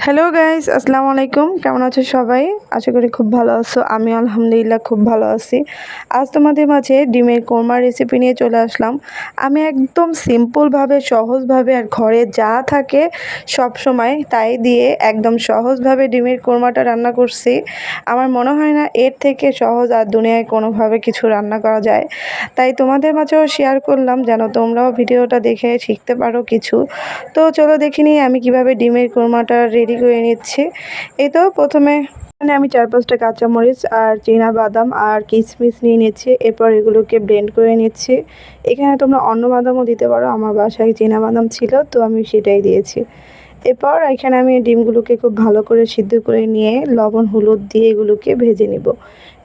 Hello guys আসসালামু আলাইকুম কেমন আছো সবাই? আশা করি খুব ভালো আছো। আমি আলহামদুলিল্লাহ খুব ভালো আছি। আজ তোমাদের মাঝে ডিমের কোরমা রেসিপি নিয়ে চলে আসলাম। আমি একদম সিম্পলভাবে সহজভাবে আর ঘরে যা থাকে সব সময় তাই দিয়ে একদম সহজভাবে ডিমের কোরমাটা রান্না করছি। আমার মনে হয় না এর থেকে সহজ আর দুনিয়ায় কোনোভাবে কিছু রান্না করা যায়। তাই তোমাদের মাঝেও শেয়ার করলাম যেন তোমরাও ভিডিওটা দেখে শিখতে পারো কিছু। তো চলো দেখিনি আমি কীভাবে ডিমের কোরমাটা রেডি করে নিচ্ছি। এই তো প্রথমে এখানে আমি চার পাঁচটা কাঁচামরিচ আর চীনা বাদাম আর কিশমিশ নিয়ে নিচ্ছি। এরপর এগুলোকে ব্লেন্ড করে নিচ্ছি। এখানে তোমরা অন্য বাদামও দিতে পারো, আমার বাসায় চীনা বাদাম ছিল, তো আমি সেটাই দিয়েছি। এরপর এখানে আমি ডিমগুলোকে খুব ভালো করে সিদ্ধ করে নিয়ে লবণ, হলুদ দিয়ে এগুলোকে ভেজে নিব।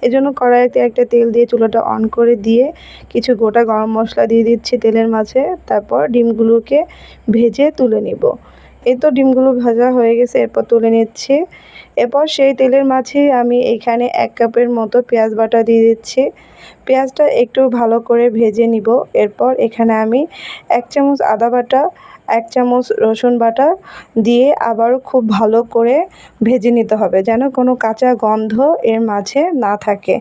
এজন্য কড়াইতে একটা তেল দিয়ে চুলাটা অন করে দিয়ে কিছু গোটা গরম মশলা দিয়ে দিচ্ছি তেলের মাঝে। তারপর ডিমগুলোকে ভেজে তুলে নিব। এই তো ডিমগুলো ভাজা হয়ে গেছে, এরপর তুলে নিচ্ছি। এরপর সেই তেলের মাঝে আমি এখানে এক কাপের মতো পেঁয়াজ বাটা দিয়ে দিচ্ছি। পেঁয়াজটা একটু ভালো করে ভেজে নিব। এরপর এখানে আমি এক চামচ আদা বাটা এক চামচ রসুন বাটা দিয়ে আবারও খুব ভালো করে ভেজে নিতে হবে যেন কোনো কাঁচা গন্ধ এর মাঝে না থাকে।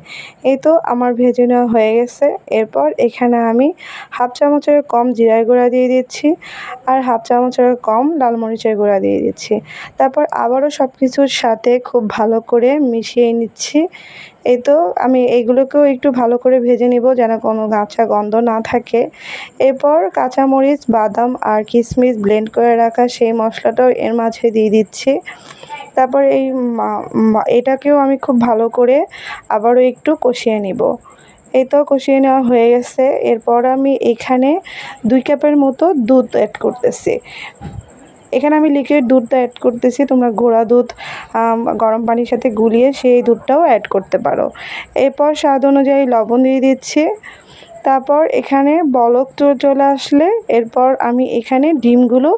এই তো আমার ভেজে নেওয়া হয়ে গেছে। এরপর এখানে আমি হাফ চামচের কম জিরার গুঁড়া দিয়ে দিচ্ছি আর হাফ চামচের কম লাল মরিচের গুঁড়া দিয়ে দিচ্ছি। তারপর আবারও সব কিছুর সাথে খুব ভালো করে মিশিয়ে নিচ্ছি। এই তো আমি এইগুলোকেও একটু ভালো করে ভেজে নিব যেন কোনো কাঁচা গন্ধ না থাকে। এরপর কাঁচামরিচ, বাদাম আর কিশমিশ ব্লেন্ড করে রাখা সেই মশলাটাও এর মাঝে দিয়ে দিচ্ছি। তারপর এই এটাকেও আমি খুব ভালো করে আবারও একটু কষিয়ে নিব। এই তো কষিয়ে নেওয়া হয়ে গেছে। এরপর আমি এখানে দুই কাপের মতো দুধ অ্যাড করতেছি। এখানে আমি লিকুইড দুধটা অ্যাড করতেছি। তোমরা ঘোড়া দুধ গরম পানির সাথে গুলিয়ে সেই দুধটাও অ্যাড করতে পারো। এরপর স্বাদ অনুযায়ী লবণ দিয়ে দিচ্ছি। তারপর এখানে বলক চলে আসলে এরপর আমি এখানে ডিমগুলো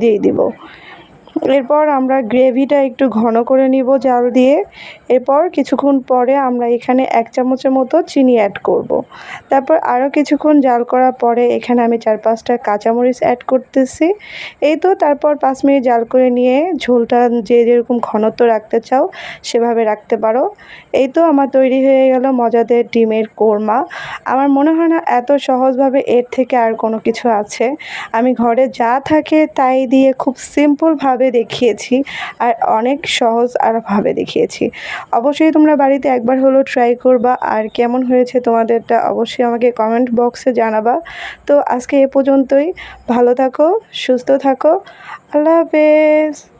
দিয়ে দিব। এরপর আমরা গ্রেভিটা একটু ঘন করে নিব জাল দিয়ে। এরপর কিছুক্ষণ পরে আমরা এখানে এক চামচের মতো চিনি অ্যাড করব। তারপর আরও কিছুক্ষণ জাল করার পরে এখানে আমি চার পাঁচটা কাঁচামরিচ অ্যাড করতেছি। এই তো তারপর পাঁচ মিনিট জাল করে নিয়ে ঝোলটা যে যেরকম ঘনত্ব রাখতে চাও সেভাবে রাখতে পারো। এই তো আমার তৈরি হয়ে গেল মজাদের ডিমের কোরমা। আমার মনে হয় না এত সহজভাবে এর থেকে আর কোনো কিছু আছে। আমি ঘরে যা থাকে তাই দিয়ে খুব সিম্পলভাবে ভাবে দেখিয়েছি আর অনেক সহজ আর ভাবে দেখিয়েছি। অবশ্যই তোমরা বাড়িতে একবার হলো ট্রাই করবা। আর কেমন হয়েছে তোমাদেরটা অবশ্যই আমাকে কমেন্ট বক্সে জানাবা। তো আজকে এ পর্যন্তই। ভালো থাকো, সুস্থ থাকো। আল্লাহ হাফেজ।